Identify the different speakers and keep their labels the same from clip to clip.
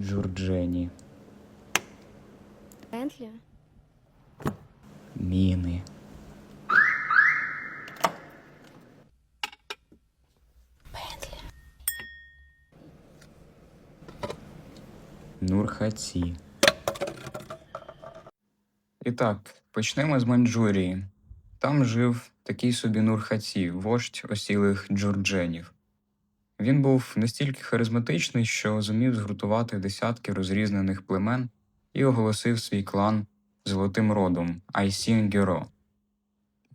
Speaker 1: Джурджені.
Speaker 2: Бентлі?
Speaker 1: Міни.
Speaker 2: Бентлі.
Speaker 1: Нурхаці. І так, почнемо з Маньчжурії. Там жив такий собі Нурхаці, вождь осілих джурдженів. Він був настільки харизматичний, що зумів згуртувати десятки розрізнених племен і оголосив свій клан Золотим родом Айсін-Геро.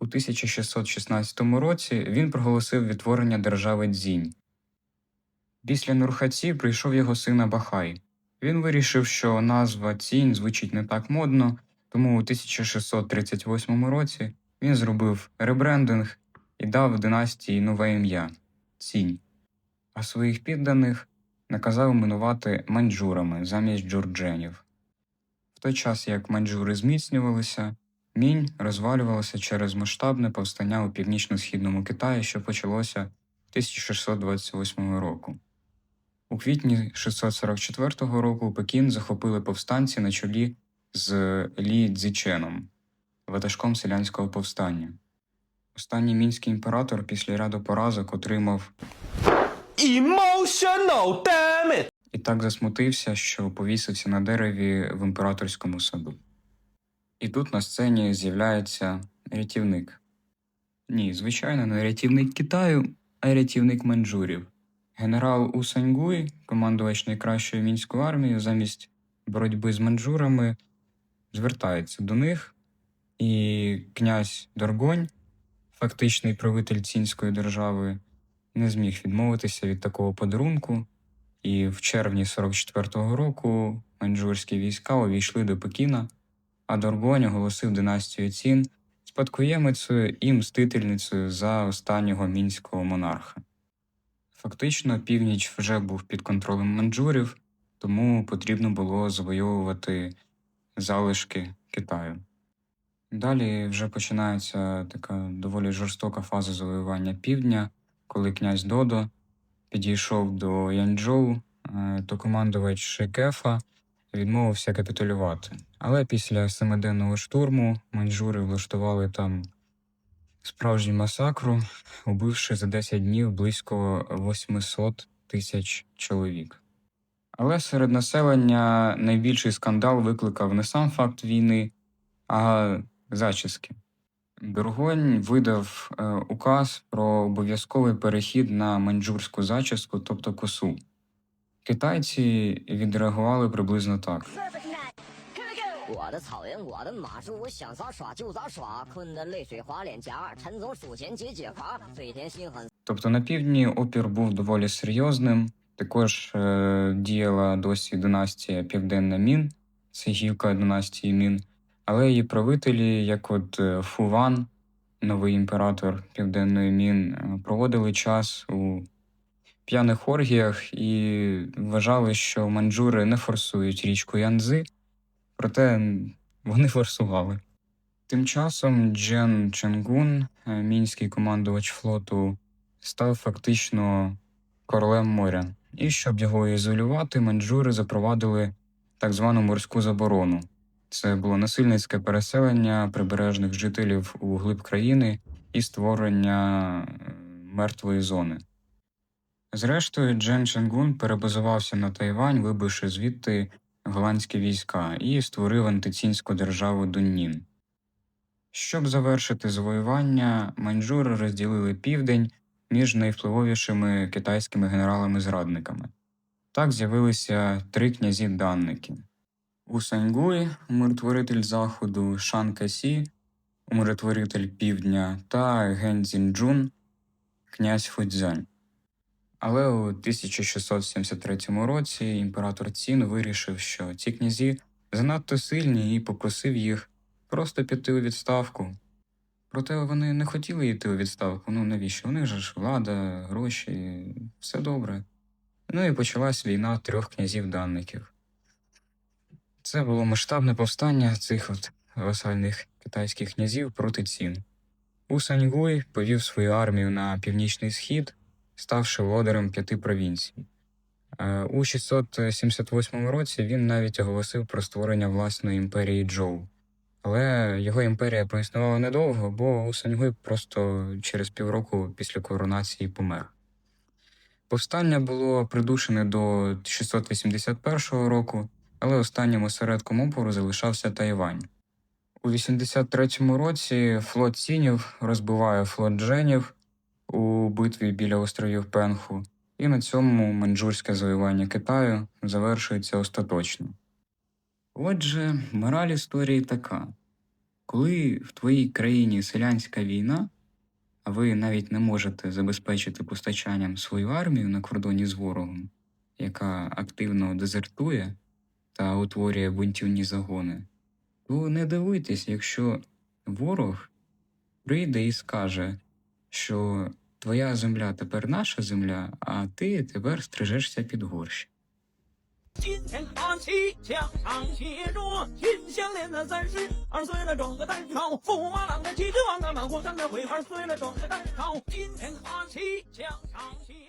Speaker 1: У 1616 році він проголосив відтворення держави Дзінь. Після Нурхаці прийшов його син Абахай. Він вирішив, що назва Цінь звучить не так модно, тому у 1638 році він зробив ребрендинг і дав династії нове ім'я Цінь, а своїх підданих наказав іменувати маньчжурами замість джурдженів. В той час, як маньчжури зміцнювалися, мінь розвалювалася через масштабне повстання у північно-східному Китаї, що почалося 1628 року. У квітні 644 року Пекін захопили повстанці на чолі з Лі Цзіченом, ватажком селянського повстання. Останній мінський імператор після ряду поразок отримав
Speaker 3: Emotional, damn it!
Speaker 1: і так засмутився, що повісився на дереві в імператорському саду. І тут на сцені з'являється рятівник. Ні, звичайно, не рятівник Китаю, а рятівник маньчжурів. Генерал Усаньгуй, командувач найкращою мінською армією, замість боротьби з маньчжурами, звертається до них, і князь Доргонь, фактичний правитель цінської держави, не зміг відмовитися від такого подарунку, і в червні 44-го року маньчжурські війська увійшли до Пекіна, а Доргонь оголосив династію цін спадкоємицею і мстительницею за останнього мінського монарха. Фактично, північ вже був під контролем маньчжурів, тому потрібно було завойовувати залишки Китаю. Далі вже починається така доволі жорстока фаза завоювання півдня, коли князь Додо підійшов до Янчжоу, е, то командувач Шикефа відмовився капітулювати. Але після семиденного штурму маньчжури влаштували там справжню масакру, убивши за 10 днів близько 800 тисяч чоловік. Але серед населення найбільший скандал викликав не сам факт війни, а зачіски. Бюргонь видав е, указ про обов'язковий перехід на маньчжурську зачіску, тобто косу. Китайці відреагували приблизно так. Тобто на півдні опір був доволі серйозним. Також е, діяла досі династія Південна Мін, це гілка династії Мін але її правителі, як от е, Фуван, новий імператор Південної Мін, е, проводили час у п'яних оргіях і вважали, що маньчжури не форсують річку Янзи, проте вони форсували. Тим часом Джен Ченгун, е, мінський командувач флоту, став фактично королем моря. І щоб його ізолювати, маньчжури запровадили так звану морську заборону. Це було насильницьке переселення прибережних жителів у глиб країни і створення е, мертвої зони. Зрештою, Джен Ченгун перебазувався на Тайвань, вибивши звідти голландські війська, і створив антицінську державу Дуннін. Щоб завершити завоювання, маньчжури розділили південь між найвпливовішими китайськими генералами-зрадниками. Так з'явилися три князі-данники: Усаньгуй, умиротворитель заходу, Шан Касі, умиротворитель півдня, та Ген Цзінджун, князь Фудзянь. Але у 1673 році імператор Цін вирішив, що ці князі занадто сильні і попросив їх просто піти у відставку. Проте вони не хотіли йти у відставку. Ну навіщо? У них же ж влада, гроші, все добре. Ну і почалась війна трьох князів-данників. Це було масштабне повстання цих от васальних китайських князів проти цін. Усаньгуй повів свою армію на північний схід, ставши володарем п'яти провінцій. Е, У 678 році він навіть оголосив про створення власної імперії Джоу. Але його імперія проіснувала недовго, бо Усаньгуй просто через півроку після коронації помер. Повстання було придушене до 681 року, але останнім осередком опору залишався Тайвань. У 83-му році флот Сінів розбиває флот Дженів у битві біля островів Пенху, і на цьому маньчжурське завоювання Китаю завершується остаточно. Отже, мораль історії така: коли в твоїй країні селянська війна, а ви навіть не можете забезпечити постачанням свою армію на кордоні з ворогом, яка активно дезертує та утворює бунтівні загони, то не дивуйтесь, якщо ворог прийде і скаже, що твоя земля тепер наша земля, а ти тепер стрижешся під горщ.
Speaker 3: 今天八旗墙上写着“秦香莲的三十二岁了，整个单朝驸马郎的旗帜王啊，满皇上的徽号碎了，整个单朝。今天八旗墙上写着。